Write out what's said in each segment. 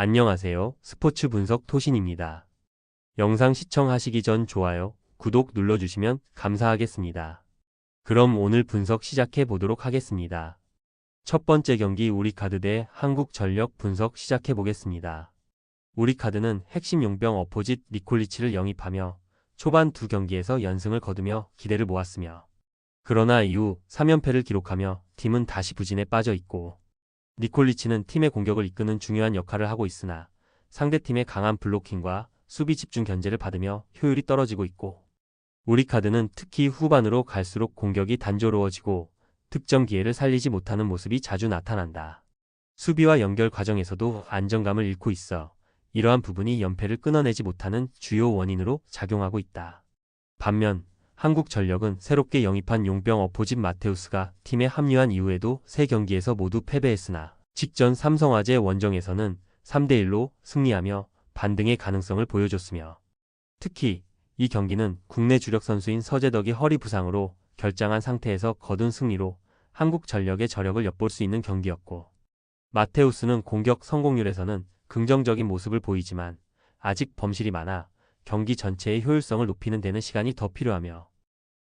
안녕하세요. 스포츠 분석 토신입니다. 영상 시청하시기 전 좋아요, 구독 눌러주시면 감사하겠습니다. 그럼 오늘 분석 시작해 보도록 하겠습니다. 첫 번째 경기 우리카드 대 한국전력 분석 시작해 보겠습니다. 우리카드는 핵심 용병 어포짓 니콜리치를 영입하며 초반 두 경기에서 연승을 거두며 기대를 모았으며 그러나 이후 3연패를 기록하며 팀은 다시 부진에 빠져 있고 니콜리치는 팀의 공격을 이끄는 중요한 역할을 하고 있으나 상대팀의 강한 블로킹과 수비 집중 견제를 받으며 효율이 떨어지고 있고 우리 카드는 특히 후반으로 갈수록 공격이 단조로워지고 득점 기회를 살리지 못하는 모습이 자주 나타난다. 수비와 연결 과정에서도 안정감을 잃고 있어 이러한 부분이 연패를 끊어내지 못하는 주요 원인으로 작용하고 있다. 반면 한국전력은 새롭게 영입한 용병 어포짓 마테우스가 팀에 합류한 이후에도 세 경기에서 모두 패배했으나 직전 삼성화재 원정에서는 3대1로 승리하며 반등의 가능성을 보여줬으며 특히 이 경기는 국내 주력 선수인 서재덕이 허리 부상으로 결장한 상태에서 거둔 승리로 한국전력의 저력을 엿볼 수 있는 경기였고 마테우스는 공격 성공률에서는 긍정적인 모습을 보이지만 아직 범실이 많아 경기 전체의 효율성을 높이는 데는 시간이 더 필요하며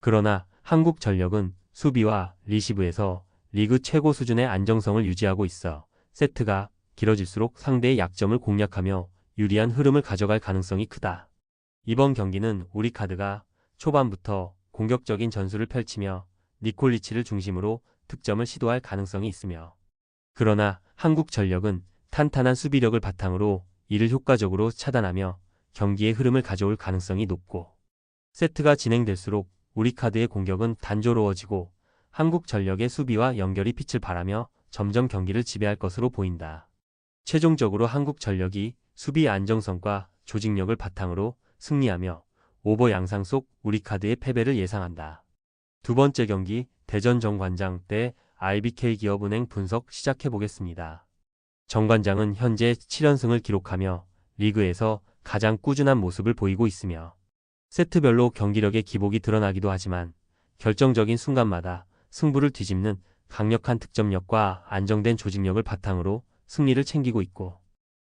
그러나 한국전력은 수비와 리시브에서 리그 최고 수준의 안정성을 유지하고 있어 세트가 길어질수록 상대의 약점을 공략하며 유리한 흐름을 가져갈 가능성이 크다. 이번 경기는 우리 카드가 초반부터 공격적인 전술을 펼치며 니콜리치를 중심으로 득점을 시도할 가능성이 있으며 그러나 한국전력은 탄탄한 수비력을 바탕으로 이를 효과적으로 차단하며 경기의 흐름을 가져올 가능성이 높고 세트가 진행될수록 우리 카드의 공격은 단조로워지고 한국전력의 수비와 연결이 빛을 발하며 점점 경기를 지배할 것으로 보인다. 최종적으로 한국전력이 수비 안정성과 조직력을 바탕으로 승리하며 오버 양상 속 우리 카드의 패배를 예상한다. 두 번째 경기 대전 정관장 대 IBK 기업은행 분석 시작해 보겠습니다. 정관장은 현재 7연승을 기록하며 리그에서 가장 꾸준한 모습을 보이고 있으며 세트별로 경기력의 기복이 드러나기도 하지만 결정적인 순간마다 승부를 뒤집는 강력한 득점력과 안정된 조직력을 바탕으로 승리를 챙기고 있고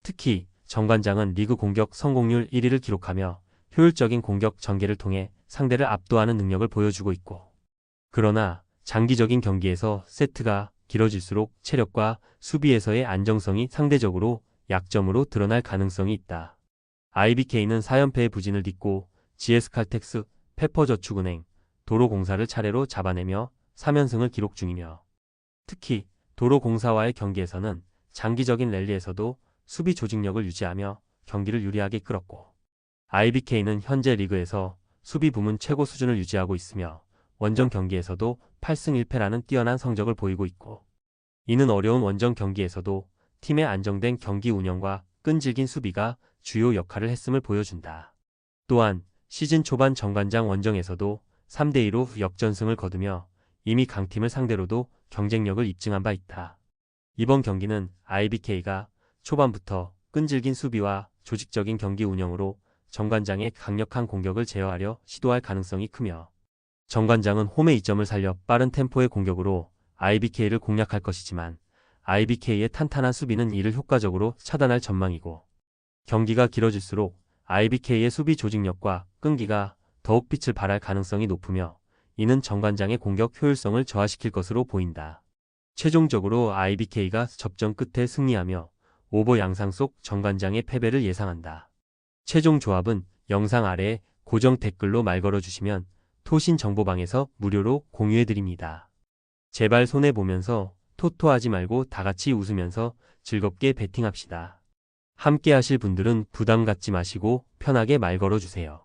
특히 정관장은 리그 공격 성공률 1위를 기록하며 효율적인 공격 전개를 통해 상대를 압도하는 능력을 보여주고 있고 그러나 장기적인 경기에서 세트가 길어질수록 체력과 수비에서의 안정성이 상대적으로 약점으로 드러날 가능성이 있다. IBK는 4연패의 부진을 딛고 GS칼텍스, 페퍼저축은행, 도로공사를 차례로 잡아내며 3연승을 기록 중이며 특히 도로공사와의 경기에서는 장기적인 랠리에서도 수비 조직력을 유지하며 경기를 유리하게 끌었고 IBK는 현재 리그에서 수비 부문 최고 수준을 유지하고 있으며 원정 경기에서도 8승 1패라는 뛰어난 성적을 보이고 있고 이는 어려운 원정 경기에서도 팀의 안정된 경기 운영과 끈질긴 수비가 주요 역할을 했음을 보여준다. 또한 시즌 초반 정관장 원정에서도 3대2로 역전승을 거두며 이미 강팀을 상대로도 경쟁력을 입증한 바 있다. 이번 경기는 IBK가 초반부터 끈질긴 수비와 조직적인 경기 운영으로 정관장의 강력한 공격을 제어하려 시도할 가능성이 크며 정관장은 홈의 이점을 살려 빠른 템포의 공격으로 IBK를 공략할 것이지만 IBK의 탄탄한 수비는 이를 효과적으로 차단할 전망이고 경기가 길어질수록 IBK의 수비 조직력과 끈기가 더욱 빛을 발할 가능성이 높으며 이는 정관장의 공격 효율성을 저하시킬 것으로 보인다. 최종적으로 IBK가 접전 끝에 승리하며 오버 양상 속 정관장의 패배를 예상한다. 최종 조합은 영상 아래 고정 댓글로 말 걸어주시면 토신 정보방에서 무료로 공유해드립니다. 제발 손해보면서 토토하지 말고 다 같이 웃으면서 즐겁게 베팅합시다. 함께 하실 분들은 부담 갖지 마시고 편하게 말 걸어주세요.